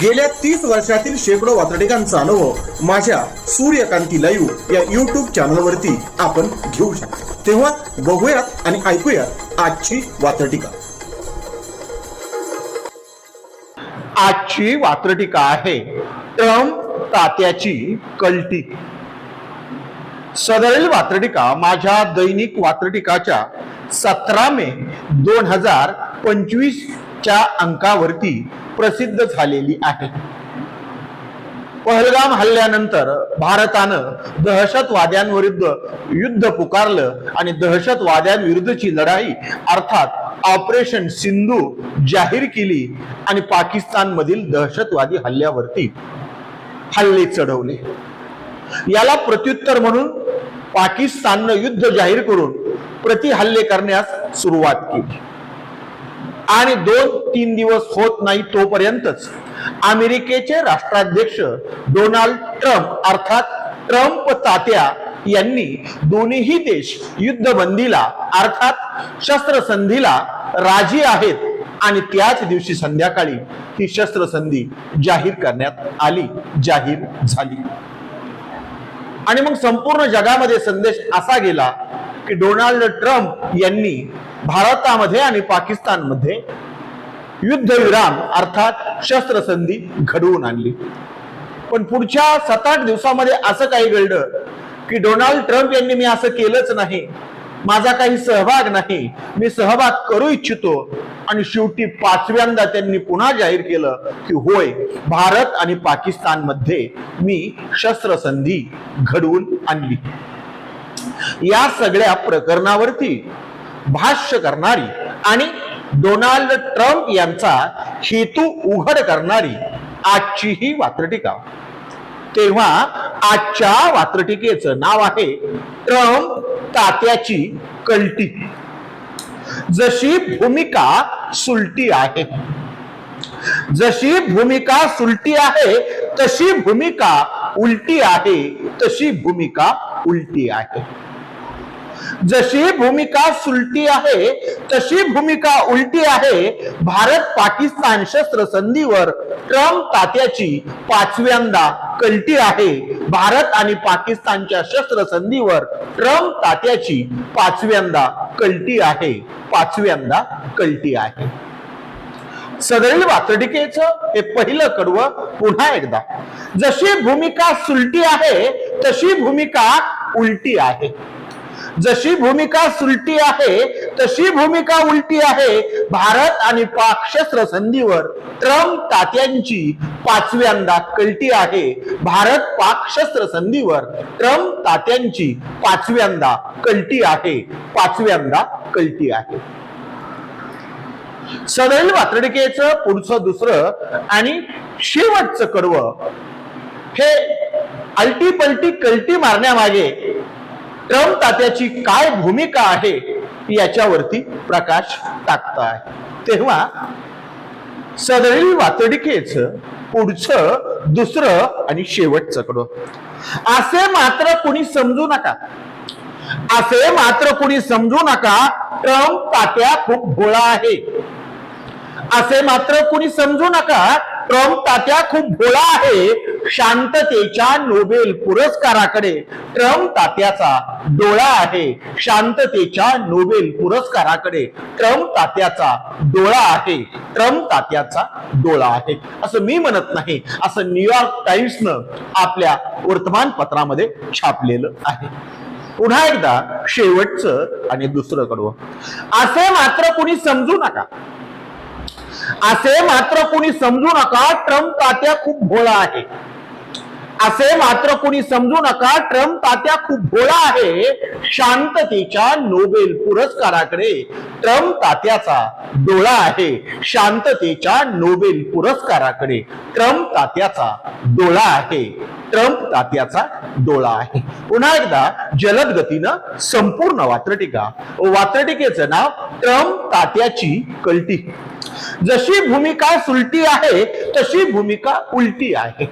गेल्या तीस वर्षातील शेकडो वातडिकांचा अनुभव माझ्या सूर्यकांती लाईव्ह या युट्यूब चॅनलवरती आपण घेऊ शकतो. तेव्हा बघूयात आणि ऐकूयात आजची वातडिका आजची वात्रटिका आहे ट्रम्प तात्याची कल्टी. सदरील वात्रटिका माझ्या दैनिक वात्रटिकाच्या सतरा मे दोन हजार पंचवीस च्या अंकावरती प्रसिद्ध झालेली आहे. पहलगाम हल्ल्यानंतर भारतानं दहशतवाद्यांविरुद्ध युद्ध पुकारलं आणि दहशतवाद्यांविरुद्धची लढाई अर्थात ऑपरेशन सिंधू जाहीर केली आणि पाकिस्तानमधील दहशतवादी हल्ल्यावरती हल्ले चढवले. याला प्रत्युत्तर म्हणून पाकिस्ताननं युद्ध जाहीर करून प्रति हल्ले करण्यास सुरुवात केली. आणि दोन तीन दिवस होत नाही तोपर्यंतच अमेरिकेचे राष्ट्राध्यक्ष डोनाल्ड ट्रम्प अर्थात ट्रम्प तात्या यांनी दोन्हीही देश युद्धबंदीला अर्थात शस्त्रसंधीला राजी आहेत. आणि त्याच दिवशी संध्याकाळी ही शस्त्रसंधी जाहीर करण्यात आली जाहीर झाली. आणि मग संपूर्ण जगामध्ये संदेश असा गेला की डोनाल्ड ट्रम्प यांनी भारतामध्ये आणि पाकिस्तानमध्ये युद्धविराम अर्थात शस्त्रसंधी घडवून आणली. पण पुढच्या सात आठ दिवसामध्ये असं काही घडलं की डोनाल्ड ट्रम्प यांनी मी असं केलंच नाही. माझा काही सहभाग नाही. मी सहभाग करू इच्छितो. आणि शेवटी पाचव्यांदा त्यांनी पुन्हा जाहीर केलं की होय भारत आणि पाकिस्तानमध्ये मी शस्त्रसंधी घडवून आणली. या सगळ्या प्रकरणावरती भाष्य करणारी आणि डोनाल्ड ट्रम्प यांचा हेतू उघड करणारी आजची ही वात्रटिका. तेव्हा आजच्या वात्रटिकेचं नाव आहे ट्रम्प तात्याची कल्टी. जशी भूमिका सुलटी आहे जशी भूमिका सुलटी आहे तशी भूमिका उलटी आहे तशी भूमिका उलटी आहे. जशी भूमिका सुलटी आहे तशी भूमिका उलटी आहे. भारत पाकिस्तान शस्त्र संधीवर ट्रम्प तात्याची पाचव्यांदा कलटी आहे. भारत आणि पाकिस्तानच्या शस्त्र संधीवर ट्रम्प तात्याची पाचव्यांदा कलटी आहे. पाचव्यांदा कलटी आहे. सदरील वातडिकेचं हे पहिलं कडवं पुन्हा एकदा. जशी भूमिका सुलटी आहे तशी भूमिका उलटी आहे. जशी भूमिका सुलटी आहे तशी भूमिका उलटी आहे भारत आणि पाक शस्त्र संधीवर. ट्रम्प तात्यांची पाचव्यांदा कलटी आहे भारत पाक शस्त्र संधीवर. ट्रम्प तात्यांची पाचव्यांदा कलटी आहे पाचव्यांदा कलटी आहे. सदैल वातडिकेचं पुढचं दुसरं आणि शेवटचं कडवं हे अलटी पलटी मारण्यामागे ट्रम्प तात्याची काय भूमिका आहे याच्यावरती प्रकाश टाकताय. तेव्हा सदळी वातडिकेच पुढचं दुसरं आणि शेवटचं कड असे मात्र कुणी समजू नका. असे मात्र कुणी समजू नका ट्रम्प तात्या खूप भोळा आहे. असे मात्र कुणी समजू नका ट्रम्प तात्या खूप भोळा आहे. शांततेच्या नोबेल पुरस्काराकडे ट्रम्प तात्याचा डोळा आहे. शांततेच्या नोबेल पुरस्काराकडे ट्रम्प तात्याचा डोळा आहे. ट्रम्प तात्याचा डोळा आहे. असं मी म्हणत नाही. असं न्यूयॉर्क टाइम्सनं आपल्या वर्तमानपत्रामध्ये छापलेलं आहे. पुन्हा एकदा शेवटचं आणि दुसरं कडवं. असे मात्र कुणी समजू नका. असे मात्र कुणी समजू नका ट्रम्प तात्या खूप भोळा आहे. असे मात्र कोणी समजू नका ट्रम्प तात्या खूप भोळा आहे शांततेच्या नोबेल पुरस्काराकडे ट्रम्प तात्याचा डोळा आहे. शांततेच्या नोबेल पुरस्काराकडे ट्रम्प तात्याचा डोळा आहे. ट्रम्प तात्याचा डोळा आहे. पुन्हा एकदा जलद गतीनं संपूर्ण वात्रटिका वात्रटिकेचं नाव ट्रम्प तात्याची कल्टी. जशी भूमिका सुलटी आहे तशी भूमिका उलटी आहे.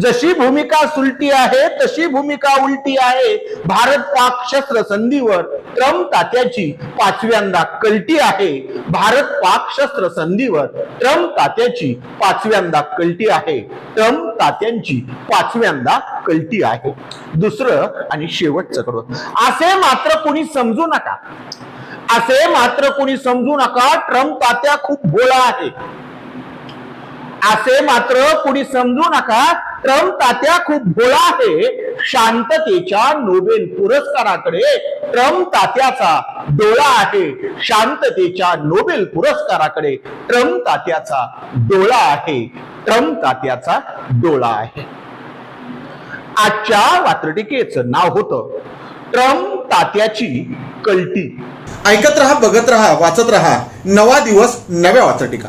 जशी भूमिका सुलटी आहे तशी भूमिका उलटी आहे. भारत पाक शस्त्र संधीवर ट्रम्प तात्याची पाचव्यांदा कलटी आहे. भारत पाक शस्त्र संधीवर ट्रम्प तात्याची पाचव्यांदा कलटी आहे. ट्रम्प तात्यांची पाचव्यांदा कलटी आहे. दुसरं आणि शेवटचं करून असे मात्र कोणी समजू नका. असे मात्र कोणी समजू नका ट्रम्प तात्या खूप भोळा आहे. असे मात्र कुणी समजू नका ट्रम्प तात्या खूप भोळा आहे. शांततेच्या नोबेल पुरस्काराकडे ट्रम्प तात्याचा डोळा आहे. शांततेच्या नोबेल पुरस्काराकडे ट्रम्प तात्याचा डोळा आहे. ट्रम्प तात्याचा डोळा आहे. आजच्या वात्रटिकेचं नाव होतं ट्रम्प तात्याची कल्टी. ऐकत रहा बघत रहा वाचत रहा. नवा दिवस नव्या वाचटिका.